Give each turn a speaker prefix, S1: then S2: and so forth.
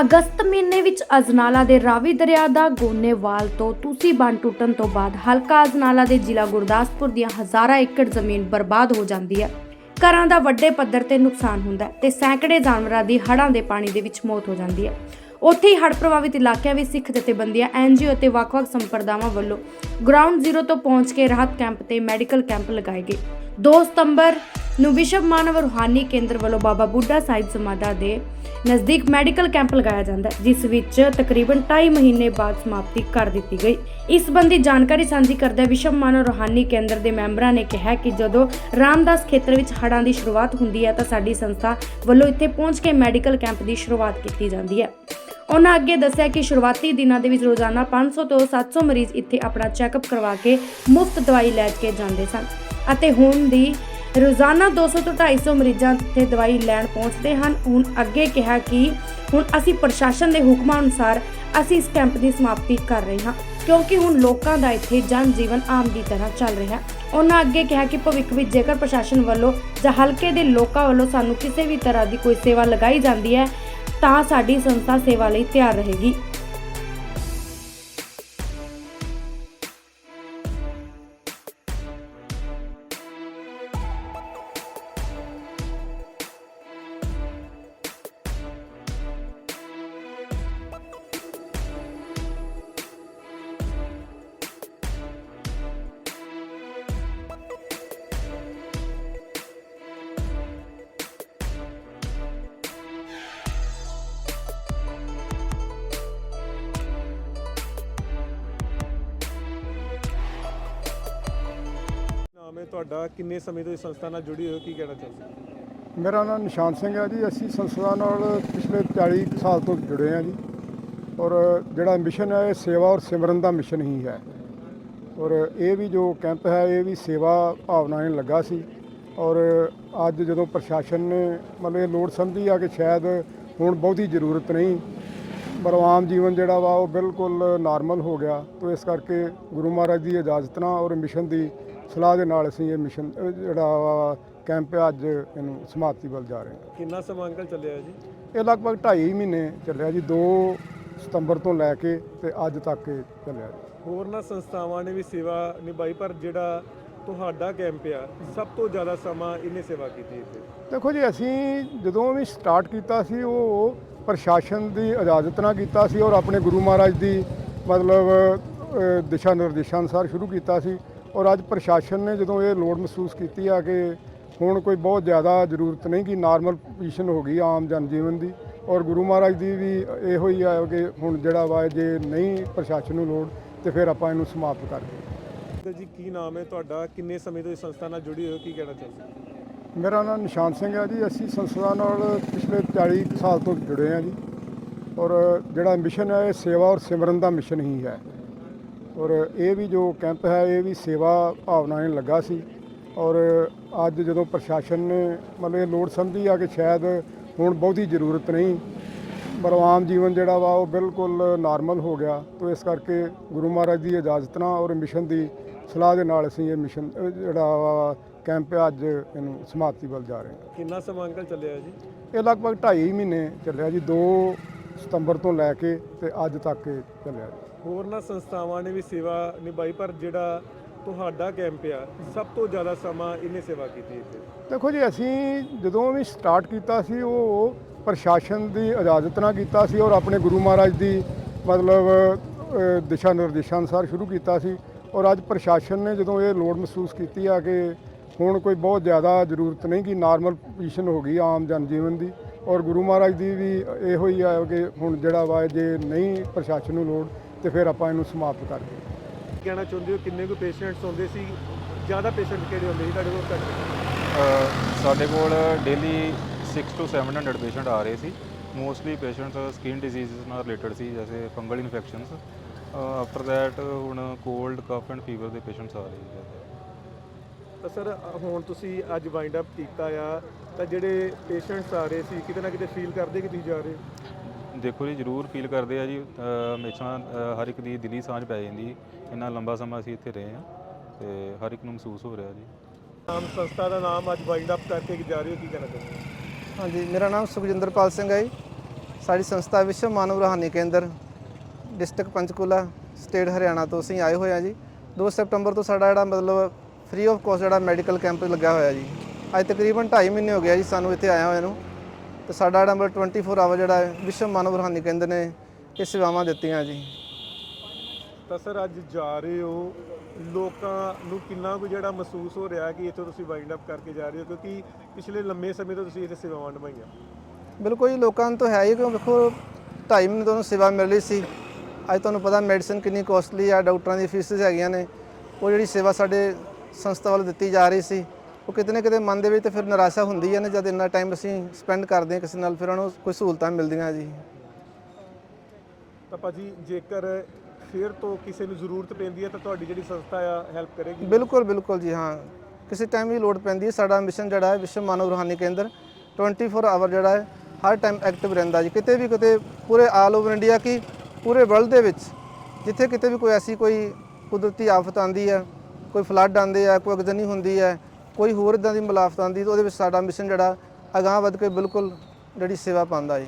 S1: ਅਗਸਤ ਮਹੀਨੇ ਵਿੱਚ ਅਜਨਾਲਾ ਦੇ ਰਾਵੀ ਦਰਿਆ ਦਾ ਗੋਨੇਵਾਲ ਤੋਂ ਤੁਸੀਂ ਬੰਨ ਟੁੱਟਣ ਤੋਂ ਬਾਅਦ ਹਲਕਾ ਅਜਨਾਲਾ ਦੇ ਜ਼ਿਲ੍ਹਾ ਗੁਰਦਾਸਪੁਰ ਦੀਆਂ ਹਜ਼ਾਰਾਂ ਏਕੜ ਜ਼ਮੀਨ ਬਰਬਾਦ ਹੋ ਜਾਂਦੀ ਹੈ। ਘਰਾਂ ਦਾ ਵੱਡੇ ਪੱਧਰ ਤੇ ਨੁਕਸਾਨ ਹੁੰਦਾ ਤੇ ਸੈਂਕੜੇ ਜਾਨਵਰਾਂ ਦੀ ਹੜ੍ਹਾਂ ਦੇ ਪਾਣੀ ਦੇ ਵਿੱਚ ਮੌਤ ਹੋ ਜਾਂਦੀ ਹੈ। ਉੱਥੇ ਹੀ ਹੜ੍ਹ ਪ੍ਰਭਾਵਿਤ ਇਲਾਕਿਆਂ ਵਿੱਚ ਸਿੱਖ ਜਥੇਬੰਦੀਆਂ ਐਨਜੀਓ ਅਤੇ ਵੱਖ-ਵੱਖ ਸੰਪਰਦਾਵਾਂ ਵੱਲੋਂ ਗਰਾਊਂਡ ਜ਼ੀਰੋ ਤੋਂ ਪਹੁੰਚ ਕੇ ਰਾਹਤ ਕੈਂਪ ਤੇ ਮੈਡੀਕਲ ਕੈਂਪ ਲਗਾਏ ਗਏ। 2 ਸਤੰਬਰ ਨੂੰ ਵਿਸ਼ਵ ਮਾਨਵ ਰੂਹਾਨੀ ਕੇਂਦਰ ਵੱਲੋਂ ਬਾਬਾ ਬੁੱਢਾ ਸਾਹਿਬ ਸਮਾਧਾ ਦੇ ਨਜ਼ਦੀਕ ਮੈਡੀਕਲ ਕੈਂਪ ਲਗਾਇਆ ਜਾਂਦਾ ਜਿਸ ਵਿੱਚ ਤਕਰੀਬਨ 2.5 ਮਹੀਨੇ ਬਾਅਦ ਸਮਾਪਤੀ ਕਰ ਦਿੱਤੀ ਗਈ। ਇਸ ਸੰਬੰਧੀ ਜਾਣਕਾਰੀ ਸਾਂਝੀ ਕਰਦਿਆਂ ਵਿਸ਼ਵ ਮਾਨਵ ਰੂਹਾਨੀ ਕੇਂਦਰ ਦੇ ਮੈਂਬਰਾਂ ਨੇ ਕਿਹਾ ਕਿ ਜਦੋਂ ਰਾਮਦਾਸ ਖੇਤਰ ਵਿੱਚ ਹੜ੍ਹਾਂ ਦੀ ਸ਼ੁਰੂਆਤ ਹੁੰਦੀ ਹੈ ਤਾਂ ਸਾਡੀ ਸੰਸਥਾ ਵੱਲੋਂ ਇੱਥੇ ਪਹੁੰਚ ਕੇ ਮੈਡੀਕਲ ਕੈਂਪ ਦੀ ਸ਼ੁਰੂਆਤ ਕੀਤੀ ਜਾਂਦੀ ਹੈ। ਉਹਨਾਂ ਅੱਗੇ ਦੱਸਿਆ ਕਿ ਸ਼ੁਰੂਆਤੀ ਦਿਨਾਂ ਦੇ ਵਿੱਚ ਰੋਜ਼ਾਨਾ 500 ਤੋਂ 700 ਮਰੀਜ਼ ਇੱਥੇ ਆਪਣਾ ਚੈੱਕਅਪ ਕਰਵਾ ਕੇ ਮੁਫਤ ਦਵਾਈ ਲੈ ਕੇ ਜਾਂਦੇ ਸਨ ਅਤੇ ਹੁਣ ਦੀ ਰੋਜ਼ਾਨਾ 200 ਤੋਂ 250 ਮਰੀਜ਼ਾਂ ਤੇ ਦਵਾਈ ਲੈਣ ਪਹੁੰਚਦੇ ਹਨ। ਹੁਣ ਅੱਗੇ ਕਿਹਾ ਕਿ ਹੁਣ ਅਸੀਂ ਪ੍ਰਸ਼ਾਸਨ ਦੇ ਹੁਕਮਾਂ ਅਨੁਸਾਰ ਅਸੀਂ ਇਸ ਕੈਂਪ ਦੀ ਸਮਾਪਤੀ ਕਰ ਰਹੇ ਹਾਂ, ਕਿਉਂਕਿ ਹੁਣ ਲੋਕਾਂ ਦਾ ਇੱਥੇ ਜਨ ਜੀਵਨ ਆਮ ਦੀ ਤਰ੍ਹਾਂ ਚੱਲ ਰਿਹਾ। ਹੈ ਉਹਨਾਂ ਅੱਗੇ ਕਿਹਾ ਕਿ ਭਵਿੱਖ ਵਿੱਚ ਜੇਕਰ ਪ੍ਰਸ਼ਾਸਨ ਵੱਲੋਂ ਜਾਂ ਹਲਕੇ ਦੇ ਲੋਕਾਂ ਵੱਲੋਂ ਸਾਨੂੰ ਕਿਸੇ ਵੀ ਤਰ੍ਹਾਂ ਦੀ ਕੋਈ ਸੇਵਾ ਲਗਾਈ ਜਾਂਦੀ ਹੈ, ਤਾਂ ਸਾਡੀ ਸੰਸਥਾ ਸੇਵਾ ਲਈ ਤਿਆਰ ਰਹੇਗੀ।
S2: ਨਾਮ ਤੁਹਾਡਾ, ਕਿੰਨੇ ਸਮੇਂ ਤੋਂ ਇਸ ਸੰਸਥਾ ਨਾਲ ਜੁੜੀ ਹੋਈ ਹੋ, ਕੀ ਕਹਿਣਾ ਚਾਹੁੰਦੇ
S3: ਮੇਰਾ ਨਾਮ ਨਿਸ਼ਾਨ ਸਿੰਘ ਹੈ ਜੀ। ਅਸੀਂ ਸੰਸਥਾ ਨਾਲ ਪਿਛਲੇ 40 ਕੁ ਸਾਲ ਤੋਂ ਜੁੜੇ ਹਾਂ ਜੀ। ਔਰ ਜਿਹੜਾ ਮਿਸ਼ਨ ਹੈ, ਇਹ ਸੇਵਾ ਔਰ ਸਿਮਰਨ ਦਾ ਮਿਸ਼ਨ ਹੀ ਹੈ। ਔਰ ਇਹ ਵੀ ਜੋ ਕੈਂਪ ਹੈ, ਇਹ ਵੀ ਸੇਵਾ ਭਾਵਨਾ ਨਾਲ ਲੱਗਾ ਸੀ। ਔਰ ਅੱਜ ਜਦੋਂ ਪ੍ਰਸ਼ਾਸਨ ਨੇ, ਮਤਲਬ ਇਹ ਲੋੜ ਸਮਝੀ ਆ ਕਿ ਸ਼ਾਇਦ ਹੁਣ ਬਹੁਤੀ ਜ਼ਰੂਰਤ ਨਹੀਂ, ਪਰ ਆਮ ਜੀਵਨ ਜਿਹੜਾ ਵਾ, ਉਹ ਬਿਲਕੁਲ ਨਾਰਮਲ ਹੋ ਗਿਆ। ਤੋਂ ਇਸ ਕਰਕੇ ਗੁਰੂ ਮਹਾਰਾਜ ਦੀ ਇਜਾਜ਼ਤ ਨਾਲ ਔਰ ਮਿਸ਼ਨ ਦੀ ਸਲਾਹ ਦੇ ਨਾਲ ਅਸੀਂ ਇਹ ਮਿਸ਼ਨ ਅਹ ਜਿਹੜਾ ਕੈਂਪ ਅੱਜ ਇਹਨੂੰ ਸਮਾਪਤੀ ਵੱਲ ਜਾ ਰਹੇ ਹਾਂ।
S2: ਕਿੰਨਾ ਸਮਾਂ ਅੰਕਲ ਚੱਲਿਆ ਜੀ?
S3: ਇਹ ਲਗਭਗ 2.5 ਮਹੀਨੇ ਚੱਲਿਆ ਜੀ 2 ਸਤੰਬਰ ਤੋਂ ਲੈ ਕੇ ਤੇ ਅੱਜ ਤੱਕ ਇਹ ਚੱਲਿਆ ਜੀ।
S2: ਹੋਰਨਾਂ ਸੰਸਥਾਵਾਂ ਨੇ ਵੀ ਸੇਵਾ ਨਿਭਾਈ ਪਰ ਜਿਹੜਾ ਤੁਹਾਡਾ ਕੈਂਪ ਆ ਸਭ ਤੋਂ ਜ਼ਿਆਦਾ ਸਮਾਂ ਇਹਨੇ ਸੇਵਾ ਕੀਤੀ ਇੱਥੇ?
S3: ਦੇਖੋ ਜੀ ਅਸੀਂ ਜਦੋਂ ਵੀ ਸਟਾਰਟ ਕੀਤਾ ਸੀ ਉਹ ਪ੍ਰਸ਼ਾਸਨ ਦੀ ਇਜਾਜ਼ਤ ਨਾਲ ਕੀਤਾ ਸੀ ਔਰ ਆਪਣੇ ਗੁਰੂ ਮਹਾਰਾਜ ਦੀ ਮਤਲਬ ਅ, ਦਿਸ਼ਾ ਨਿਰਦੇਸ਼ਾਂ ਅਨੁਸਾਰ ਸ਼ੁਰੂ ਕੀਤਾ ਸੀ। ਔਰ ਅੱਜ ਪ੍ਰਸ਼ਾਸਨ ਨੇ ਜਦੋਂ ਇਹ ਲੋੜ ਮਹਿਸੂਸ ਕੀਤੀ ਆ ਕਿ ਹੁਣ ਕੋਈ ਬਹੁਤ ਜ਼ਿਆਦਾ ਜ਼ਰੂਰਤ ਨਹੀਂ ਕਿ ਨਾਰਮਲ ਪੋਜੀਸ਼ਨ ਹੋ ਗਈ ਆਮ ਜਨ ਜੀਵਨ ਦੀ ਔਰ ਗੁਰੂ ਮਹਾਰਾਜ ਦੀ ਵੀ ਇਹੋ ਹੀ ਆ ਕਿ ਹੁਣ ਜਿਹੜਾ ਵਾ ਜੇ ਨਹੀਂ ਪ੍ਰਸ਼ਾਸਨ ਨੂੰ ਲੋੜ ਤੇ ਫਿਰ ਆਪਾਂ ਇਹਨੂੰ ਸਮਾਪਤ ਕਰ ਦਈਏ।
S2: ਜੀ ਕੀ ਨਾਮ ਹੈ ਤੁਹਾਡਾ? ਕਿੰਨੇ ਸਮੇਂ ਤੋਂ ਇਸ ਸੰਸਥਾ ਨਾਲ ਜੁੜੀ ਹੋਈ ਹੋ? ਕੀ ਕਹਿਣਾ ਚਾਹੁੰਦੇ
S3: ਮੇਰਾ ਨਾਮ ਨਿਸ਼ਾਨ ਸਿੰਘ ਹੈ ਜੀ। ਅਸੀਂ ਸੰਸਥਾ ਨਾਲ ਪਿਛਲੇ 40 ਕੁ ਸਾਲ ਤੋਂ ਜੁੜੇ ਹਾਂ ਜੀ। ਔਰ ਜਿਹੜਾ ਮਿਸ਼ਨ ਹੈ ਇਹ ਸੇਵਾ ਔਰ ਸਿਮਰਨ ਦਾ ਮਿਸ਼ਨ ਹੀ ਹੈ। ਔਰ ਇਹ ਵੀ ਜੋ ਕੈਂਪ ਹੈ ਇਹ ਵੀ ਸੇਵਾ ਭਾਵਨਾ ਨਾਲ ਲੱਗਾ ਸੀ। ਔਰ ਅੱਜ ਜਦੋਂ ਪ੍ਰਸ਼ਾਸਨ ਨੇ ਮਤਲਬ ਇਹ ਲੋੜ ਸਮਝੀ ਆ ਕਿ ਸ਼ਾਇਦ ਹੁਣ ਬਹੁਤੀ ਜ਼ਰੂਰਤ ਨਹੀਂ ਪਰ ਆਮ ਜੀਵਨ ਜਿਹੜਾ ਵਾ ਉਹ ਬਿਲਕੁਲ ਨਾਰਮਲ ਹੋ ਗਿਆ। ਤੋਂ ਇਸ ਕਰਕੇ ਗੁਰੂ ਮਹਾਰਾਜ ਦੀ ਇਜਾਜ਼ਤ ਨਾਲ ਔਰ ਮਿਸ਼ਨ ਦੀ ਸਲਾਹ ਦੇ ਨਾਲ ਅਸੀਂ ਇਹ ਮਿਸ਼ਨ ਜਿਹੜਾ ਕੈਂਪ ਅੱਜ ਇਹਨੂੰ ਸਮਾਪਤੀ ਵੱਲ ਜਾ ਰਹੇ ਹਾਂ।
S2: ਕਿੰਨਾ ਸਮਾਂ ਅੰਕਲ ਚੱਲਿਆ ਜੀ?
S3: ਇਹ ਲਗਭਗ 2.5 ਮਹੀਨੇ ਚੱਲਿਆ ਜੀ 2 ਸਤੰਬਰ ਤੋਂ ਲੈ ਕੇ ਤੇ ਅੱਜ ਤੱਕ ਇਹ ਚੱਲਿਆ ਜੀ।
S2: ਹੋਰਨਾਂ ਸੰਸਥਾਵਾਂ ਨੇ ਵੀ ਸੇਵਾ ਨਿਭਾਈ ਪਰ ਜਿਹੜਾ ਤੁਹਾਡਾ ਕੈਂਪ ਆ ਸਭ ਤੋਂ ਜ਼ਿਆਦਾ ਸਮਾਂ ਇਹਨੇ ਸੇਵਾ ਕੀਤੀ ਇੱਥੇ।
S3: ਦੇਖੋ ਜੀ ਅਸੀਂ ਜਦੋਂ ਵੀ ਸਟਾਰਟ ਕੀਤਾ ਸੀ ਉਹ ਪ੍ਰਸ਼ਾਸਨ ਦੀ ਇਜਾਜ਼ਤ ਨਾਲ ਕੀਤਾ ਸੀ ਔਰ ਆਪਣੇ ਗੁਰੂ ਮਹਾਰਾਜ ਦੀ ਮਤਲਬ ਅ, ਦਿਸ਼ਾ ਨਿਰਦੇਸ਼ਾਂ ਅਨੁਸਾਰ ਸ਼ੁਰੂ ਕੀਤਾ ਸੀ। ਔਰ ਅੱਜ ਪ੍ਰਸ਼ਾਸਨ ਨੇ ਜਦੋਂ ਇਹ ਲੋੜ ਮਹਿਸੂਸ ਕੀਤੀ ਆ ਕਿ ਹੁਣ ਕੋਈ ਬਹੁਤ ਜ਼ਿਆਦਾ ਜ਼ਰੂਰਤ ਨਹੀਂ ਕਿ ਨਾਰਮਲ ਪੋਜੀਸ਼ਨ ਹੋ ਗਈ ਆਮ ਜਨ ਜੀਵਨ ਦੀ ਔਰ ਗੁਰੂ ਮਹਾਰਾਜ ਦੀ ਵੀ ਇਹੋ ਹੀ ਆ ਕਿ ਹੁਣ ਜਿਹੜਾ ਵਾ ਜੇ ਨਹੀਂ ਪ੍ਰਸ਼ਾਸਨ ਨੂੰ ਲੋੜ ਤੇ ਫਿਰ ਆਪਾਂ ਇਹਨੂੰ ਸਮਾਪਤ ਕਰ ਦਈਏ।
S2: ਕਹਿਣਾ ਚਾਹੁੰਦੇ ਹੋ? ਕਿੰਨੇ ਕੁ ਪੇਸ਼ੈਂਟਸ ਹੁੰਦੇ ਸੀ? ਜ਼ਿਆਦਾ ਪੇਸ਼ੈਂਟ ਕਿਹੜੇ ਹੁੰਦੇ ਸੀ ਤੁਹਾਡੇ ਕੋਲ? ਘੱਟ
S4: ਅ, ਸਾਡੇ ਕੋਲ ਡੇਲੀ 6 ਤੋਂ 700 ਪੇਸ਼ੈਂਟ ਆ ਰਹੇ ਸੀ। ਮੋਸਟਲੀ ਪੇਸ਼ੈਂਟਸ ਸਕਿਨ ਡਿਜ਼ੀਜ਼ਸ ਨਾਲ ਰਿਲੇਟਡ ਸੀ ਜੈਸੇ ਫੰਗਲ ਇਨਫੈਕਸ਼ਨਸ ਆਫਟਰ ਦੈਟ ਹੁਣ ਕੋਲਡ ਕਫ ਐਂਡ ਫੀਵਰ ਦੇ ਪੇਸ਼ੈਂਟਸ ਆ ਰਹੇ ਸੀ।
S2: ਤਾਂ ਸਰ ਹੁਣ ਤੁਸੀਂ ਅੱਜ ਵਾਈਂਡ ਅਪ ਕੀਤਾ ਆ ਤਾਂ ਜਿਹੜੇ ਪੇਸ਼ੈਂਟਸ ਆ ਰਹੇ ਸੀ ਕਿਤੇ ਨਾ ਕਿਤੇ ਫੀਲ ਕਰਦੇ ਕਿ ਤੁਸੀਂ ਜਾ ਰਹੇ? ਹੋ
S4: ਦੇਖੋ ਜੀ ਜ਼ਰੂਰ ਫੀਲ ਕਰਦੇ ਆ ਜੀ। ਅ, ਹਮੇਸ਼ਾ ਅ, ਹਰ ਇੱਕ ਦੀ ਦਿਲੀ ਸਾਂਝ ਪੈ ਜਾਂਦੀ। ਇੰਨਾ ਲੰਬਾ ਸਮਾਂ ਅਸੀਂ ਇੱਥੇ ਰਹੇ ਹਾਂ ਤੇ ਹਰ ਇੱਕ ਨੂੰ ਮਹਿਸੂਸ ਹੋ ਰਿਹਾ ਜੀ।
S2: ਨਾਮ ਸੰਸਥਾ ਦਾ ਨਾਮ ਅੱਜ ਵਾਈਂਡ ਅਪ ਕਰਕੇ ਜਾ ਰਹੇ ਹੋ ਕੀ ਕਹਿਣਾ ਚਾਹੁੰਦੇ ਹੋ
S5: ਹਾਂਜੀ ਮੇਰਾ ਨਾਮ ਸੁਖਜਿੰਦਰਪਾਲ ਸਿੰਘ ਹੈ ਜੀ। ਸਾਡੀ ਸੰਸਥਾ ਵਿਸ਼ਵ ਮਾਨਵ ਰੂਹਾਨੀ ਕੇਂਦਰ ਡਿਸਟ੍ਰਿਕਟ ਪੰਚਕੂਲਾ ਸਟੇਟ ਹਰਿਆਣਾ ਤੋਂ ਅਸੀਂ ਆਏ ਹੋਏ ਹਾਂ ਜੀ। 2 ਸਤੰਬਰ ਤੋਂ ਸਾਡਾ ਜਿਹੜਾ ਮਤਲਬ ਫ੍ਰੀ ਆਫ ਕੋਸਟ ਜਿਹੜਾ ਮੈਡੀਕਲ ਕੈਂਪ ਲੱਗਾ ਹੋਇਆ ਜੀ। ਅੱਜ ਤਕਰੀਬਨ 2.5 ਮਹੀਨੇ ਹੋ ਗਿਆ ਜੀ ਸਾਨੂੰ ਇੱਥੇ ਆਇਆ ਹੋਇਆ ਨੂੰ। ਤੇ ਸਾਡਾ ਮਤਲਬ 24 ਆਵਰ ਜਿਹੜਾ ਹੈ ਵਿਸ਼ਵ ਮਾਨਵ ਰੂਹਾਨੀ ਕੇਂਦਰ ਨੇ ਇਹ ਸੇਵਾਵਾਂ ਦਿੱਤੀਆਂ ਜੀ।
S2: ਤਾਂ ਸਰ ਅੱਜ ਜਾ ਰਹੇ ਹੋ। ਲੋਕਾਂ ਨੂੰ ਕਿੰਨਾ ਕੁ ਜਿਹੜਾ ਮਹਿਸੂਸ ਹੋ ਰਿਹਾ ਕਿ ਇੱਥੋਂ ਤੁਸੀਂ ਵਾਈਂਡ ਅਪ ਕਰਕੇ ਜਾ ਰਹੇ ਹੋ? ਕਿਉਂਕਿ ਪਿਛਲੇ ਲੰਮੇ ਸਮੇਂ ਤੋਂ ਤੁਸੀਂ ਇੱਥੇ ਸੇਵਾਵਾਂ ਨਿਭਾਈਆਂ।
S5: ਬਿਲਕੁਲ ਜੀ ਲੋਕਾਂ ਨੂੰ ਤਾਂ ਹੈ ਹੀ ਕਿ ਵੇਖੋ 2.5 ਮਹੀਨੇ ਤੁਹਾਨੂੰ ਸੇਵਾ ਮਿਲ ਰਹੀ ਸੀ। ਅੱਜ ਤੁਹਾਨੂੰ ਪਤਾ ਮੈਡੀਸਨ ਕਿੰਨੀ ਕੋਸਟਲੀ ਆ ਡਾਕਟਰਾਂ ਦੀ ਫੀਸਿਸ ਹੈਗੀਆਂ ਨੇ। ਉਹ ਜਿਹੜੀ ਸੇਵਾ ਸਾਡੇ ਸੰਸਥਾ ਵੱਲੋਂ ਦਿੱਤੀ ਜਾ ਰਹੀ ਸੀ। ਉਹ ਕਿਤੇ ਨਾ ਕਿਤੇ ਮਨ ਦੇ ਵਿੱਚ ਤੇ ਫਿਰ ਨਿਰਾਸ਼ਾ ਹੁੰਦੀ ਹੈ ਨਾ ਜਦ ਇੰਨਾ ਟਾਈਮ ਅਸੀਂ ਸਪੈਂਡ ਕਰਦੇ ਹਾਂ ਕਿਸੇ ਨਾਲ ਫਿਰ ਉਹਨਾਂ ਕੋਈ ਸਹੂਲਤਾਂ ਮਿਲਦੀਆਂ ਜੀ।
S2: ਤਾਂ ਭਾਜੀ ਜੇਕਰ ਫਿਰ ਤੋਂ ਕਿਸੇ ਨੂੰ ਜ਼ਰੂਰਤ ਪੈਂਦੀ ਹੈ ਤਾਂ ਤੁਹਾਡੀ ਜਿਹੜੀ ਸੰਸਥਾ ਆ ਹੈਲਪ ਕਰੇਗੀ?
S5: ਬਿਲਕੁਲ ਬਿਲਕੁਲ ਜੀ ਹਾਂ। ਕਿਸੇ ਟਾਈਮ ਵੀ ਲੋੜ ਪੈਂਦੀ ਹੈ ਸਾਡਾ ਮਿਸ਼ਨ ਜਿਹੜਾ ਹੈ ਵਿਸ਼ਵ ਮਾਨਵ ਰੂਹਾਨੀ ਕੇਂਦਰ 24 ਆਵਰ ਜਿਹੜਾ ਹੈ ਹਰ ਟਾਈਮ ਐਕਟਿਵ ਰਹਿੰਦਾ ਜੀ। ਕਿਤੇ ਵੀ ਕਿਤੇ ਪੂਰੇ ਆਲ ਓਵਰ ਇੰਡੀਆ ਕੀ ਪੂਰੇ ਵਰਲਡ ਦੇ ਵਿੱਚ ਜਿੱਥੇ ਕਿਤੇ ਵੀ ਕੋਈ ਐਸੀ ਕੋਈ ਕੁਦਰਤੀ ਆਫਤ ਆਂਦੀ ਹੈ ਕੋਈ ਫਲੱਡ ਆਉਂਦੇ ਆ ਕੋਈ ਅਗਜ਼ਨੀ ਹੁੰਦੀ ਹੈ, ਕੋਈ ਹੋਰ ਇਦਾਂ ਦੀ ਮਲਾਫਤ ਆਂਦੀ ਤਾਂ ਉਹਦੇ ਵਿੱਚ ਸਾਡਾ ਮਿਸ਼ਨ ਜਿਹੜਾ, ਅਗਾਂਹ ਵੱਧ ਕੇ ਬਿਲਕੁਲ ਜਿਹੜੀ ਸੇਵਾ ਪਾਉਂਦਾ ਜੀ।